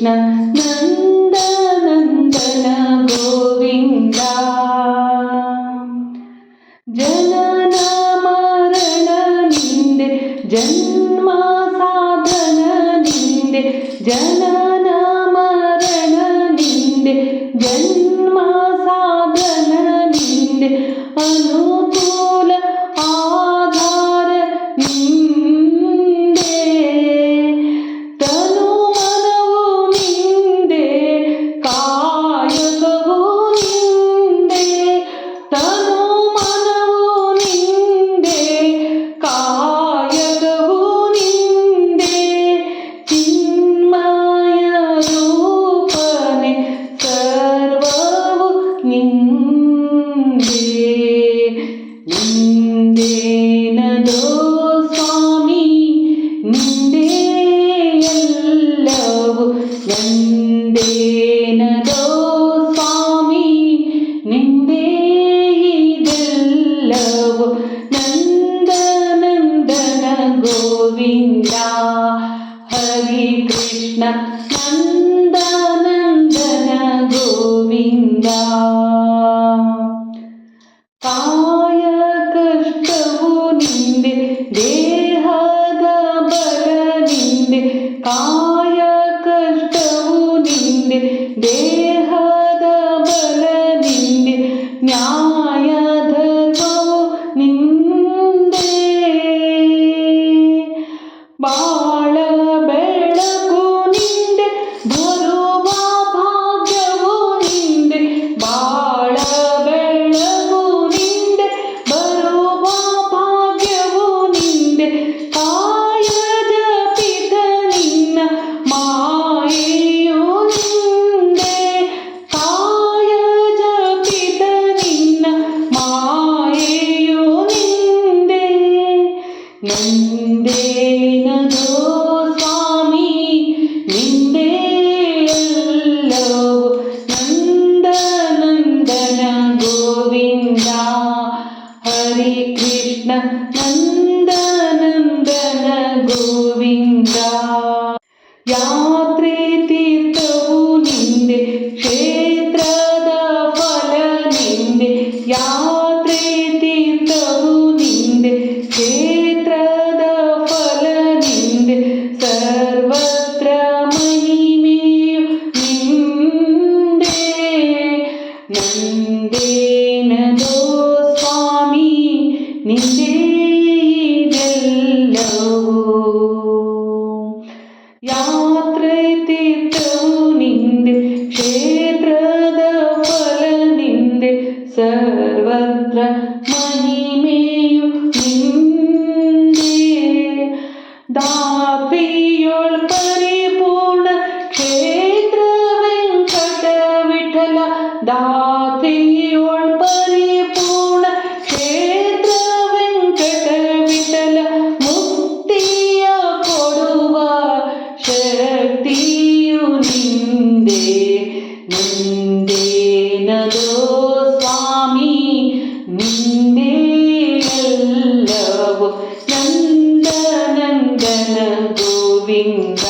కృష్ణ నందనందన గోవింద. జనన మరణ నిందే జన్మ సాధన నిందే జనన మరణ నిందే జన్మ సాధన నిందే అను నందనందన గోవింద హరి కృష్ణ Bye. ನಂದೇನದೋ ಸ್ವಾಮಿ ನಿಂದೇ ಇದೆಲ್ಲವೂ ಯಾತ್ರೆ ತೀರ್ಥವು ನಿಂದೆ ಕ್ಷೇತ್ರದ ಫಲ ನಿಂದೆ ಸರ್ವತ್ರ ಮಹಿಮೆಯು ನಿಂದೆ ದಾತ್ರಿಯೊಳ್ വീണതോ സ്വാമി നിന്റെ എല്ലാവും നന്ദനന്ദന ഗോവിന്ദ.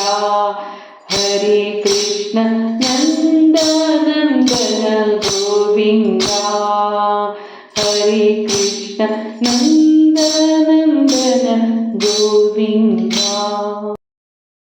കൃഷ്ണ നന്ദനന്ദന ഗോവിന്ദ. ഹരേ കൃഷ്ണ നന്ദനന്ദന ഗോവിന്ദ.